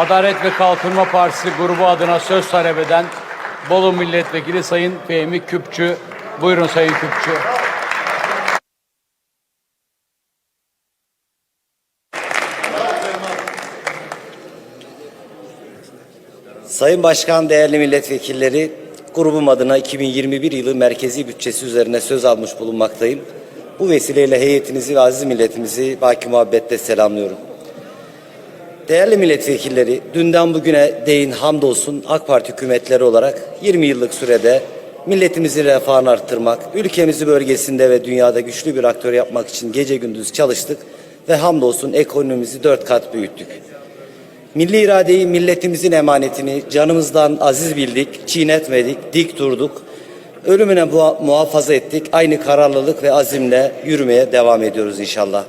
Adalet ve Kalkınma Partisi grubu adına söz talep eden Bolu Milletvekili Sayın Fehmi Küpçü. Buyurun Sayın Küpçü. Sayın Başkan, değerli milletvekilleri, grubum adına 2021 yılı merkezi bütçesi üzerine söz almış bulunmaktayım. Bu vesileyle heyetinizi ve aziz milletimizi baki muhabbetle selamlıyorum. Değerli milletvekilleri, dünden bugüne değin hamdolsun AK Parti hükümetleri olarak 20 yıllık sürede milletimizin refahını arttırmak, ülkemizi bölgesinde ve dünyada güçlü bir aktör yapmak için gece gündüz çalıştık ve hamdolsun ekonomimizi dört kat büyüttük. Milli iradeyi, milletimizin emanetini canımızdan aziz bildik, çiğnetmedik, dik durduk. Ölümüne muha- muhafaza ettik. Aynı kararlılık ve azimle yürümeye devam ediyoruz inşallah.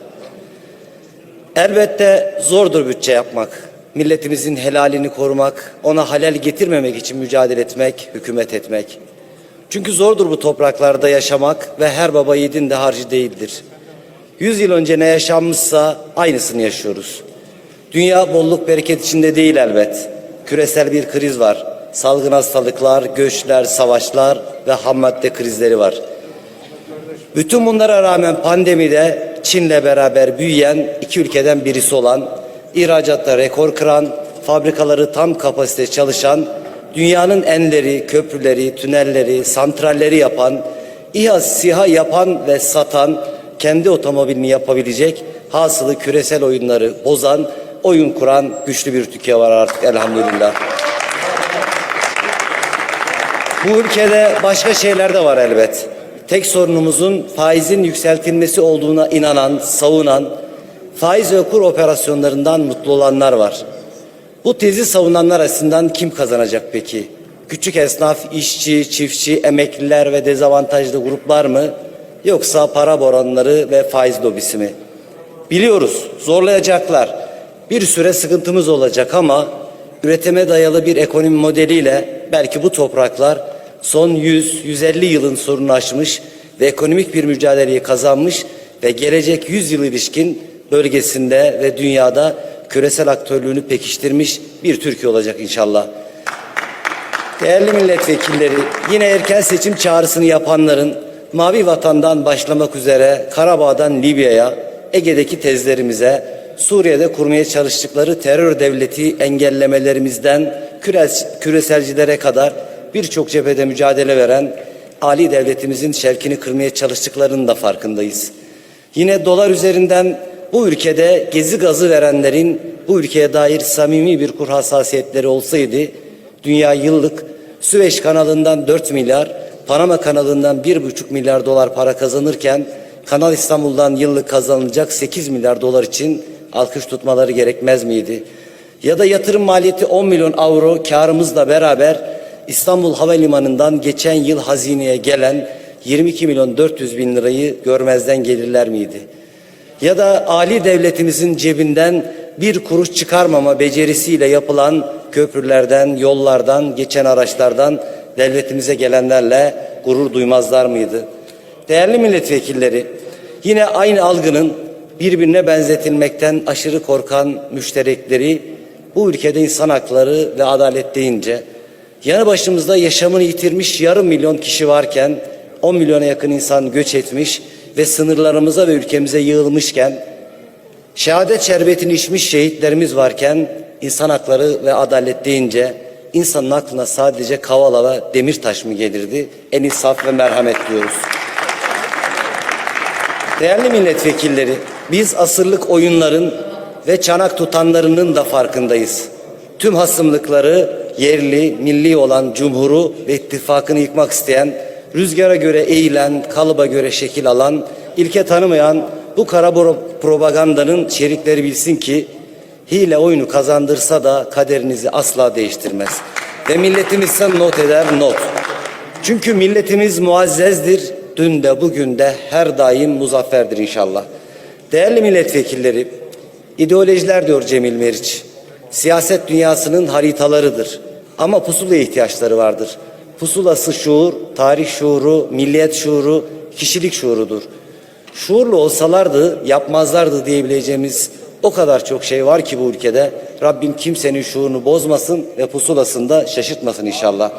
Elbette zordur bütçe yapmak. Milletimizin helalini korumak, ona halel getirmemek için mücadele etmek, hükümet etmek. Çünkü zordur bu topraklarda yaşamak ve her baba yiğidin de harcı değildir. Yüz yıl önce ne yaşanmışsa aynısını yaşıyoruz. Dünya bolluk bereket içinde değil elbet. Küresel bir kriz var. Salgın hastalıklar, göçler, savaşlar ve ham madde krizleri var. Bütün bunlara rağmen pandemide Çin'le beraber büyüyen iki ülkeden birisi olan, ihracatta rekor kıran, fabrikaları tam kapasite çalışan, dünyanın enleri, köprüleri, tünelleri, santralleri yapan, İHA, SİHA yapan ve satan, kendi otomobilini yapabilecek, hasılı küresel oyunları bozan, oyun kuran güçlü bir Türkiye var artık elhamdülillah. Bu ülkede başka şeyler de var elbet. Tek sorunumuzun faizin yükseltilmesi olduğuna inanan, savunan, faiz ve kur operasyonlarından mutlu olanlar var. Bu tezi savunanlar arasından kim kazanacak peki? Küçük esnaf, işçi, çiftçi, emekliler ve dezavantajlı gruplar mı? Yoksa para boranları ve faiz lobisi mi? Biliyoruz zorlayacaklar. Bir süre sıkıntımız olacak ama üretime dayalı bir ekonomi modeliyle belki bu topraklar son 100-150 yılın sorunu aşmış ve ekonomik bir mücadeleyi kazanmış ve gelecek 100 yıl ilişkin bölgesinde ve dünyada küresel aktörlüğünü pekiştirmiş bir Türkiye olacak inşallah. Değerli milletvekilleri, yine erken seçim çağrısını yapanların Mavi Vatan'dan başlamak üzere Karabağ'dan Libya'ya, Ege'deki tezlerimize, Suriye'de kurmaya çalıştıkları terör devleti engellemelerimizden küres- küreselcilere kadar birçok cephede mücadele veren Ali devletimizin şevkini kırmaya çalıştıklarının da farkındayız. Yine dolar üzerinden bu ülkede gezi gazı verenlerin bu ülkeye dair samimi bir kur hassasiyetleri olsaydı dünya yıllık Süveyş kanalından 4 milyar, Panama kanalından 1,5 milyar dolar para kazanırken Kanal İstanbul'dan yıllık kazanılacak 8 milyar dolar için alkış tutmaları gerekmez miydi? Ya da yatırım maliyeti 10 milyon avro karımızla beraber İstanbul Havalimanı'ndan geçen yıl hazineye gelen 22 milyon 400 bin lirayı görmezden gelirler miydi? Ya da Ali devletimizin cebinden bir kuruş çıkarmama becerisiyle yapılan köprülerden, yollardan, geçen araçlardan devletimize gelenlerle gurur duymazlar mıydı? Değerli milletvekilleri, yine aynı algının birbirine benzetilmekten aşırı korkan müşterekleri bu ülkede insan hakları ve adalet deyince yanı başımızda yaşamını yitirmiş yarım milyon kişi varken 10 milyona yakın insan göç etmiş ve sınırlarımıza ve ülkemize yığılmışken şehadet şerbetini içmiş şehitlerimiz varken insan hakları ve adalet deyince insanın aklına sadece Kavala ve Demirtaş mı gelirdi? En insaf ve merhamet diyoruz. Değerli milletvekilleri, biz asırlık oyunların ve çanak tutanlarının da farkındayız. Tüm hasımlıkları yerli, milli olan cumhuru ve ittifakını yıkmak isteyen, rüzgara göre eğilen, kalıba göre şekil alan, ilke tanımayan bu kara propagandanın şerikleri bilsin ki hile oyunu kazandırsa da kaderinizi asla değiştirmez. Ve milletimiz ise not eder not. Çünkü milletimiz muazzezdir. Dün de bugün de her daim muzafferdir inşallah. Değerli milletvekilleri, ideolojiler diyor Cemil Meriç. Siyaset dünyasının haritalarıdır. Ama pusulaya ihtiyaçları vardır. Pusulası şuur, tarih şuuru, milliyet şuuru, kişilik şuurudur. Şuurlu olsalardı yapmazlardı diyebileceğimiz o kadar çok şey var ki bu ülkede. Rabbim kimsenin şuurunu bozmasın ve pusulasında şaşırtmasın inşallah.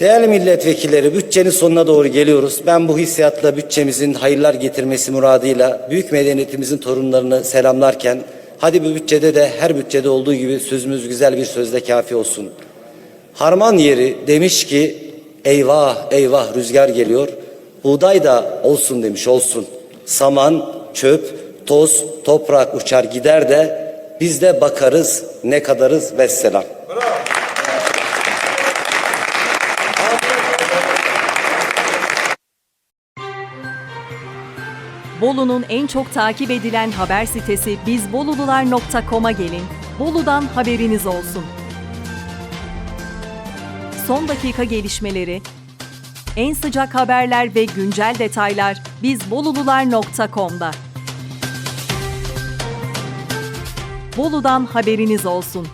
Değerli milletvekilleri bütçenin sonuna doğru geliyoruz. Ben bu hissiyatla bütçemizin hayırlar getirmesi muradıyla büyük medeniyetimizin torunlarını selamlarken hadi bu bütçede de her bütçede olduğu gibi sözümüz güzel bir sözle kafi olsun. Harman yeri demiş ki eyvah eyvah rüzgar geliyor. Buğday da olsun demiş olsun. Saman, çöp, toz, toprak uçar gider de biz de bakarız ne kadarız vesselam. Bolu'nun en çok takip edilen haber sitesi bizbolulular.com'a gelin. Bolu'dan haberiniz olsun. Son dakika gelişmeleri, en sıcak haberler ve güncel detaylar bizbolulular.com'da. Bolu'dan haberiniz olsun.